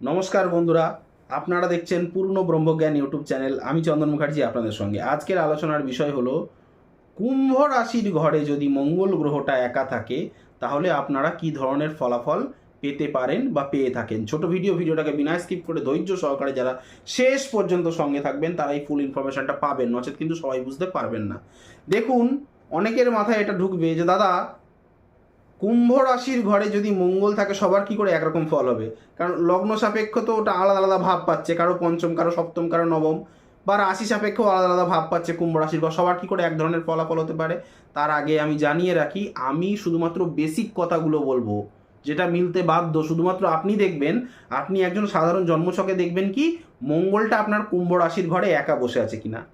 নমস্কার বন্ধুরা, আপনারা দেখছেন পূর্ণ ব্রহ্মজ্ঞান ইউটিউব চ্যানেল। আমি চন্দন মুখার্জি আপনাদের সঙ্গে। আজকের আলোচনার বিষয় হলো, কুম্ভ রাশির ঘরে যদি মঙ্গল গ্রহটা একা থাকে, তাহলে আপনারা কি ধরনের ফলাফল পেতে পারেন বা পেয়ে থাকেন? ছোট ভিডিও, ভিডিওটাকে বিনা স্কিপ করে ধৈর্য সহকারে যারা শেষ পর্যন্ত সঙ্গে থাকবেন, তারাই ফুল ইনফরমেশনটা পাবেন। নচেত কিন্তু সবাই বুঝতে পারবেন না। দেখুন, অনেকের মাথায় এটা ঢুকবে যে, দাদা কুম্ভ রাশির ঘরে যদি মঙ্গল থাকে, সবার কি করে একরকম ফল হবে? কারণ লগ্ন সাপেক্ষ তো ওটা আলাদা আলাদা ভাব পাচ্ছে, কারও পঞ্চম, কারও সপ্তম, কারও নবম। বা রাশি সাপেক্ষ আলাদা আলাদা ভাব পাচ্ছে কুম্ভ রাশির ঘর, সবার কি করে এক ধরনের ফলাফল হতে পারে? তার আগে আমি জানিয়ে রাখি, আমি শুধুমাত্র বেসিক কথাগুলো বলব, যেটা মিলতে বাধ্য। শুধুমাত্র আপনি দেখবেন, আপনি একজন সাধারণ জন্মছকে দেখবেন কি, মঙ্গলটা আপনার কুম্ভ রাশির ঘরে একা বসে আছে কিনা।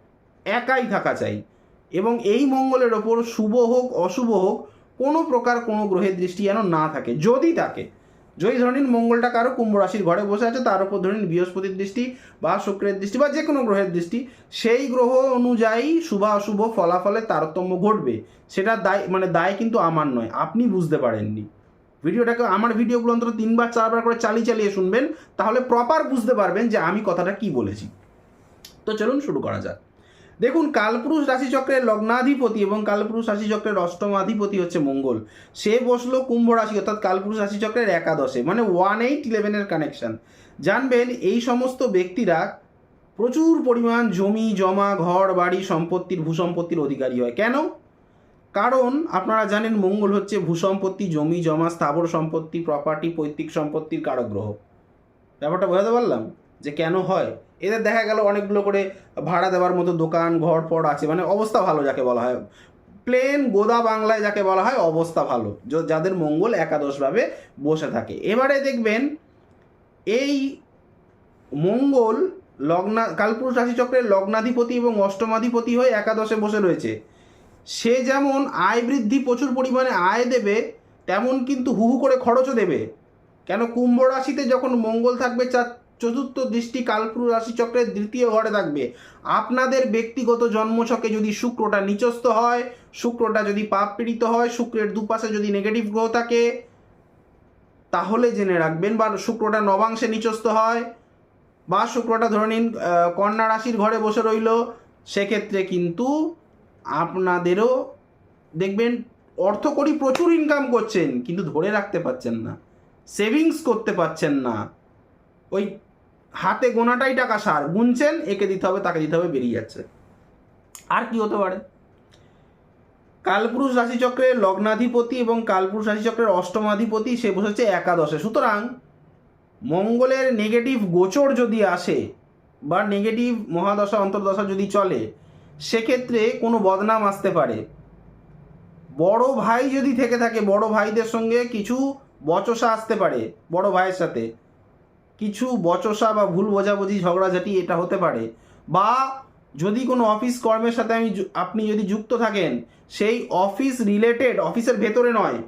একাই থাকা চাই। এবং এই মঙ্গলের ওপর শুভ হোক, অশুভ হোক কোনো প্রকার কোনো গ্রহের দৃষ্টি যেন না থাকে। যদি থাকে, যদি ধরে নিন মঙ্গলটা কারও কুম্ভ রাশির ঘরে বসে আছে, তার উপর ধরে নিন বৃহস্পতির দৃষ্টি বা শুক্রের দৃষ্টি বা যে কোনো গ্রহের দৃষ্টি, সেই গ্রহ অনুযায়ী শুভ অশুভ ফলাফলের তারতম্য ঘটবে। সেটা দায় মানে দায় কিন্তু আমার নয়, আপনি বুঝতে পারেননি। ভিডিওটাকে, আমার ভিডিওগুলো অন্তত তিনবার, চারবার করে চালিয়ে চালিয়ে শুনবেন, তাহলে প্রপার বুঝতে পারবেন যে আমি কথাটা কি বলেছি। তো চলুন শুরু করা যাক। দেখুন, কালপুরুষ রাশিচক্রের লগ্নাধিপতি এবং কালপুরুষ রাশিচক্রের অষ্টমাধিপতি হচ্ছে মঙ্গল। সে বসল কুম্ভ রাশি, অর্থাৎ কালপুরুষ রাশিচক্রের একাদশে মানে ওয়ান এইট ইলেভেনের কানেকশন জানবেন, এই সমস্ত ব্যক্তিরা প্রচুর পরিমাণ জমি, জমা, ঘর, বাড়ি, সম্পত্তির, ভূসম্পত্তির অধিকারী হয়। কেন? কারণ আপনারা জানেন, মঙ্গল হচ্ছে ভূসম্পত্তি, জমি, জমা, স্থাবর সম্পত্তি প্রপার্টি পৈতৃক সম্পত্তির কারক গ্রহ ব্যাপারটা বোঝাতে পারলাম? যে কেন হয়? এদের দেখা গেল অনেকগুলো করে ভাড়া দেওয়ার মতো দোকান, ঘর, পর আছে। মানে অবস্থা ভালো যাকে বলা হয়। প্লেন গোদা বাংলায় যাকে বলা হয়, অবস্থা ভালো। যাদের মঙ্গল একাদশভাবে বসে থাকে। এবারে দেখবেন, এই মঙ্গল লগ্না, কালপুরুষ রাশিচক্রের লগ্নাধিপতি এবং অষ্টমাধিপতি হয়ে একাদশে বসে রয়েছে। সে যেমন আয় বৃদ্ধি প্রচুর পরিমাণে আয় দেবে, তেমন কিন্তু হু হু করে খরচও দেবে। কেন? কুম্ভ রাশিতে যখন মঙ্গল থাকবে, চার চতুর্থ দৃষ্টি কালপুরুষ রাশিচক্রের দ্বিতীয় ঘরে থাকবে। আপনাদের ব্যক্তিগত জন্মছকে যদি শুক্রটা নিচস্থ হয়, শুক্রটা যদি পাপ পীড়িত হয়, শুক্রের দুপাশে যদি নেগেটিভ গ্রহ থাকে, তাহলে জেনে রাখবেন বা শুক্রটা নবাংশে নিচস্থ হয়, বা শুক্রটা ধরে নিন কন্যা রাশির ঘরে বসে রইল, সেক্ষেত্রে কিন্তু আপনাদেরও দেখবেন অর্থ করি প্রচুর ইনকাম করছেন, কিন্তু ধরে রাখতে পারছেন না সেভিংস করতে পারছেন না। ওই হাতে গোনাটাই টাকা সার, গুনছেন, একে দিতে হবে, তাকে দিতে হবে, বেরিয়ে যাচ্ছে। আর কি হতে পারে? কালপুরুষ রাশিচক্রের লগ্নাধিপতি এবং কালপুরুষ রাশিচক্রের অষ্টমাধিপতি সে বসেছে একাদশে। সুতরাং মঙ্গলের নেগেটিভ গোচর যদি আসে বা নেগেটিভ মহাদশা, অন্তর্দশা যদি চলে, সেক্ষেত্রে কোনো বদনাম আসতে পারে। বড় ভাই যদি থেকে থাকে, বড় ভাইদের সঙ্গে কিছু বচসা আসতে পারে, বড় ভাইয়ের সাথে। কিছু বচসা বা ভুল বোঝাবুঝি ঝগড়াঝাটি এটা হতে পারে। বা যদি কোনো অফিস কর্মের সাথে আমি আপনি যদি যুক্ত থাকেন, সেই অফিস রিলেটেড, অফিসের ভেতরে নয়।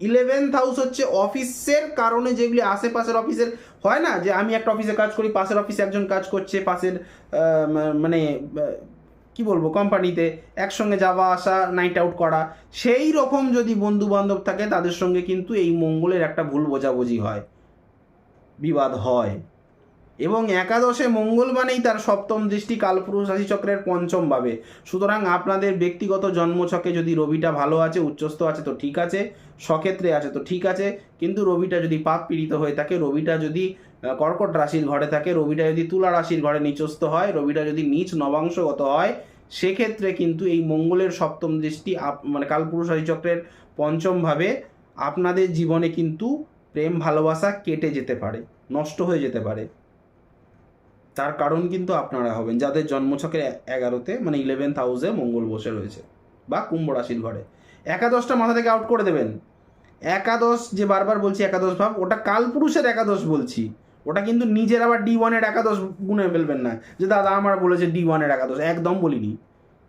ইলেভেন্থ হাউস হচ্ছে অফিসের কারণে যেগুলি আশেপাশের অফিসের হয় না, যে আমি একটা অফিসে কাজ করি, পাশের অফিসে একজন কাজ করছে, পাশের মানে কি বলব, কোম্পানিতে একসঙ্গে যাওয়া, আসা নাইট আউট করা, সেই রকম যদি বন্ধু বান্ধব থাকে, তাদের সঙ্গে কিন্তু এই মঙ্গলের একটা ভুল বোঝাবুঝি হয়। বিবাদ হয়। এবং একাদশে মঙ্গল মানেই তার সপ্তম দৃষ্টি কালপুরুষ রাশিচক্রের পঞ্চম ভাবে। সুতরাং আপনাদের ব্যক্তিগত জন্মছকে যদি রবিটা ভালো আছে, উচ্চস্থ আছে, তো ঠিক আছে। সক্ষেত্রে আছে, তো ঠিক আছে। কিন্তু রবিটা যদি পাপ পীড়িত হয়ে থাকে, রবিটা যদি কর্কট রাশির ঘরে থাকে, রবিটা যদি তুলা রাশির ঘরে নিচস্থ হয়, রবিটা যদি নিচ নবাংশগত হয়, সেক্ষেত্রে কিন্তু এই মঙ্গলের সপ্তম দৃষ্টি মানে কালপুরুষ রাশিচক্রের পঞ্চম ভাবে আপনাদের জীবনে কিন্তু প্রেম ভালোবাসা কেটে যেতে পারে, নষ্ট হয়ে যেতে পারে। তার কারণ কিন্তু আপনারা হবেন, যাদের জন্মছকের এগারোতে মানে ইলেভেন্থ হাউসে মঙ্গল বসে রয়েছে বা কুম্ভ রাশির ঘরে। একাদশটা মাথা থেকে আউট করে দেবেন। একাদশ যে বারবার বলছি, একাদশ ভাব, ওটা কালপুরুষের একাদশ বলছি। ওটা কিন্তু নিজের আবার ডি ওয়ানের একাদশ গুনে ফেলবেন না। যে দাদা আমার বলেছে ডি ওয়ানের একাদশ, একদম বলিনি।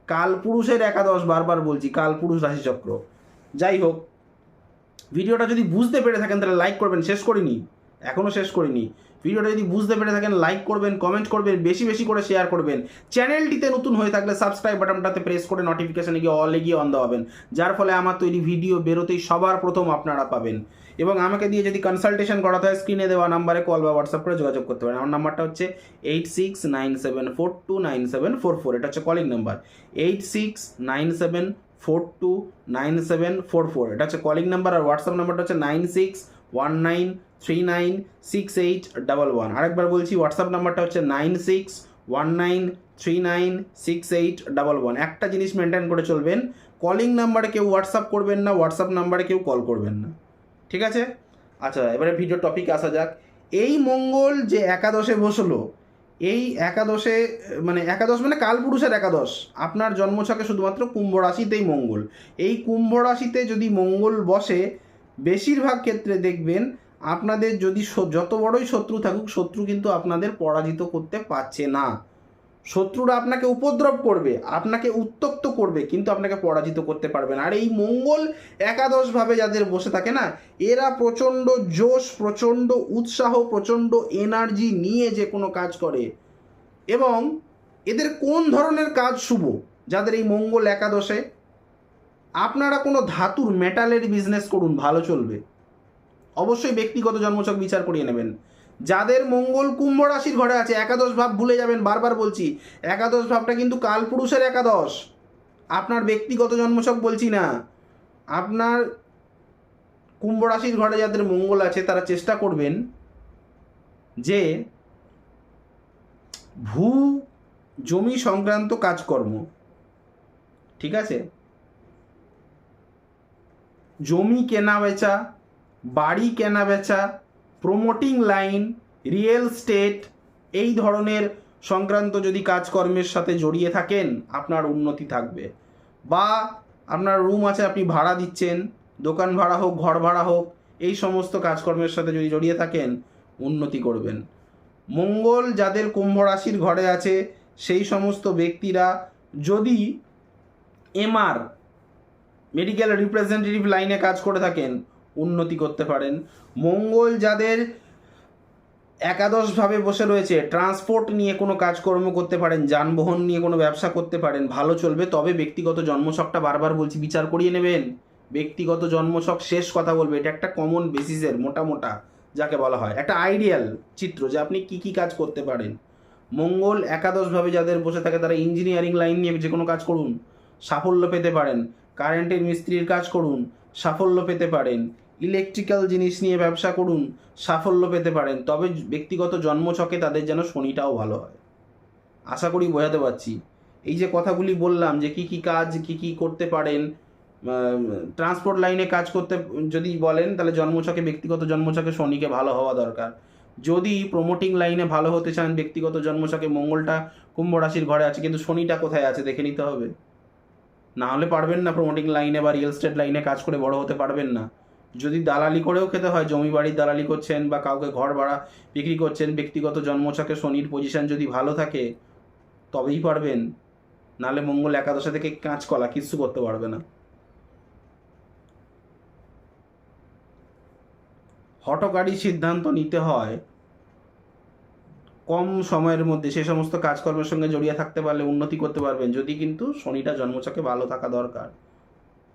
কালপুরুষের একাদশ বারবার বলছি, কালপুরুষ রাশিচক্র। যাই হোক ভিডিওটা যদি বুঝতে পেরে থাকেন, তাহলে লাইক করবেন, শেষ করিনি। এখনও শেষ করিনি। ভিডিওটা যদি বুঝতে পেরে থাকেন লাইক করবেন কমেন্ট করবেন, বেশি বেশি করে শেয়ার করবেন। চ্যানেলটিতে নতুন হয়ে থাকলে সাবস্ক্রাইব বাটনটাতে প্রেস করে নোটিফিকেশানে গিয়ে অলে গিয়ে অন দেওয়াবেন যার ফলে আমার তৈরি ভিডিও বেরোতেই সবার প্রথম আপনারা পাবেন। এবং আমাকে দিয়ে যদি কনসালটেশন করাতে হয় স্ক্রিনে দেওয়া নাম্বারে কল বা হোয়াটসঅ্যাপ করে যোগাযোগ করতে পারেন। আমার নাম্বারটা হচ্ছে eight six nine seven four two nine seven four four এটা হচ্ছে calling number eight six nine seven four two nine seven four four. এটা হচ্ছে কলিং নাম্বার আর হোয়াটসঅ্যাপ নাম্বারটা হচ্ছে nine six one nine three nine six eight double one আরেকবার বলছি WhatsApp নাম্বারটা হচ্ছে nine six one nine three nine six eight double one একটা জিনিস মেনটেন করে চলবেন কলিং নাম্বারে কেউ হোয়াটসঅ্যাপ করবেন না হোয়াটসঅ্যাপ নাম্বারে কেউ কল করবেন না। ঠিক আছে? আচ্ছা এবারে ভিডিও টপিক আসা যাক। এই মঙ্গল যে একাদশে বসল এই একাদশে মানে একাদশ মানে কালপুরুষের একাদশ। আপনার জন্মছকে শুধুমাত্র কুম্ভ রাশিতেই মঙ্গল। এই কুম্ভ রাশিতে যদি মঙ্গল বসে, বেশিরভাগ ক্ষেত্রে দেখবেন আপনাদের যদি যত বড়ই শত্রু থাকুক, শত্রু কিন্তু আপনাদের পরাজিত করতে পারছে না। শত্রুরা আপনাকে উপদ্রব করবে, আপনাকে উত্তক্ত করবে, কিন্তু আপনাকে পরাজিত করতে পারবে না। আর এই মঙ্গল একাদশভাবে যাদের বসে থাকে না, এরা প্রচণ্ড জোশ, প্রচণ্ড উৎসাহ, প্রচণ্ড এনার্জি নিয়ে যে কোনো কাজ করে। এবং এদের কোন ধরনের কাজ শুভ যাদের এই মঙ্গল একাদশে? আপনারা কোনো ধাতুর মেটালের বিজনেস করুন, ভালো চলবে। অবশ্যই ব্যক্তিগত জন্মচক বিচার করিয়ে নেবেন। যাদের মঙ্গল কুম্ভ রাশির ঘরে আছে, একাদশ ভাব ভুলে যাবেন, বারবার বলছি। একাদশ ভাবটা কিন্তু কালপুরুষের একাদশ। আপনার ব্যক্তিগত জন্মছক বলছি না। আপনার কুম্ভ রাশির ঘরে যাদের মঙ্গল আছে, তারা চেষ্টা করবেন যে ভূ জমি সংক্রান্ত কাজকর্ম, ঠিক আছে? জমি কেনা বেচা, বাড়ি কেনা বেচা প্রমোটিং লাইন রিয়েল স্টেট এই ধরনের সংক্রান্ত যদি কাজকর্মের সাথে জড়িয়ে থাকেন, আপনার উন্নতি থাকবে। বা আপনার রুম আছে, আপনি ভাড়া দিচ্ছেন, দোকান ভাড়া হোক, ঘর ভাড়া হোক, এই সমস্ত কাজকর্মের সাথে যদি জড়িয়ে থাকেন, উন্নতি করবেন। মঙ্গল যাদের কুম্ভ রাশির ঘরে আছে, সেই সমস্ত ব্যক্তিরা যদি এমআর মেডিকেল রিপ্রেজেন্টেটিভ লাইনে কাজ করে থাকেন উন্নতি করতে পারেন। মঙ্গল যাদের একাদশভাবে বসে রয়েছে, ট্রান্সপোর্ট নিয়ে কোনো কাজকর্ম করতে পারেন, যানবাহন নিয়ে কোনো ব্যবসা করতে পারেন, ভালো চলবে। তবে ব্যক্তিগত জন্মছকটা বারবার বলছি, বিচার করিয়ে নেবেন। ব্যক্তিগত জন্মছক শেষ কথা বলবে, এটা একটা কমন বেসিসের মোটা মোটা, যাকে বলা হয়। একটা আইডিয়াল চিত্র যে আপনি কি কি কাজ করতে পারেন। মঙ্গল একাদশভাবে যাদের বসে থাকে, তারা ইঞ্জিনিয়ারিং লাইন নিয়ে যে কোনো কাজ করুন, সাফল্য পেতে পারেন। কারেন্টের মিস্ত্রির কাজ করুন, সাফল্য পেতে পারেন। ইলেকট্রিক্যাল জিনিস নিয়ে ব্যবসা করুন, সাফল্য পেতে পারেন, তবে ব্যক্তিগত জন্মছকে তাদের যেন শনিটাও ভালো হয়। আশা করি বোঝাতে পারছি। এই যে কথাগুলি বললাম যে কি কি কাজ, কি কি করতে পারেন ট্রান্সপোর্ট লাইনে কাজ করতে, যদি বলেন তাহলে জন্মছকে, ব্যক্তিগত জন্মছকে শনিকে ভালো হওয়া দরকার। যদি প্রমোটিং লাইনে ভালো হতে চান, ব্যক্তিগত জন্মছকে মঙ্গলটা কুম্ভ রাশির ঘরে আছে, কিন্তু শনিটা কোথায় আছে দেখে নিতে হবে। না হলে পারবেন না প্রমোটিং লাইনে বা রিয়েল স্টেট লাইনে কাজ করে বড় হতে পারবেন না। যদি দালালি করেও খেতে হয়, জমি বাড়ির দালালি করছেন বা কাউকে ঘর ভাড়া বিক্রি করছেন, ব্যক্তিগত জন্মছকে শনির পজিশন যদি ভালো থাকে, তবেই পারবেন। নালে মঙ্গল একাদশে থেকে কাঁচকলা কিচ্ছু করতে পারবে না। হটকারী সিদ্ধান্ত নিতে হয়। কম সময়ের মধ্যে সে সমস্ত কাজকর্মের সঙ্গে জড়িয়ে থাকতে পারলে উন্নতি করতে পারবেন, যদি কিন্তু শনিটা জন্মছকে ভালো থাকা দরকার।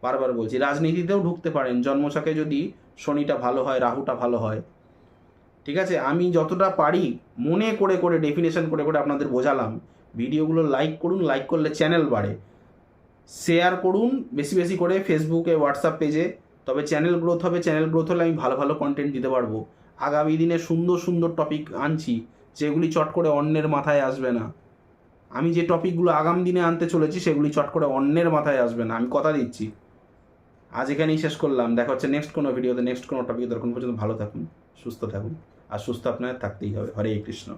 বারবার বলছি, রাজনীতিতেও ঢুকতে পারেন জন্মছকে যদি শনিটা ভালো হয়, রাহুটা ভালো হয়। ঠিক আছে? আমি যতটা পারি মনে করে করে ডেফিনেশন করে করে আপনাদের বোঝালাম। ভিডিওগুলো লাইক করুন লাইক করলে চ্যানেল বাড়ে। শেয়ার করুন, বেশি বেশি করে ফেসবুকে হোয়াটসঅ্যাপ পেজে তবে চ্যানেল গ্রোথ হবে চ্যানেল গ্রোথ হলে আমি ভালো ভালো কন্টেন্ট দিতে পারব। আগামী দিনে সুন্দর সুন্দর টপিক আনছি, যেগুলি চট করে অন্যের মাথায় আসবে না। আমি যে টপিকগুলো আগামী দিনে আনতে চলেছি, সেগুলি চট করে অন্যের মাথায় আসবে না। আমি কথা দিচ্ছি। আজ এখানেই শেষ করলাম। দেখা হচ্ছে নেক্সট কোনো ভিডিওতে নেক্সট কোনো টপিক তখন পর্যন্ত ভালো থাকুন, সুস্থ থাকুন। আর সুস্থ আপনার থাকতেই হবে। হরে কৃষ্ণ।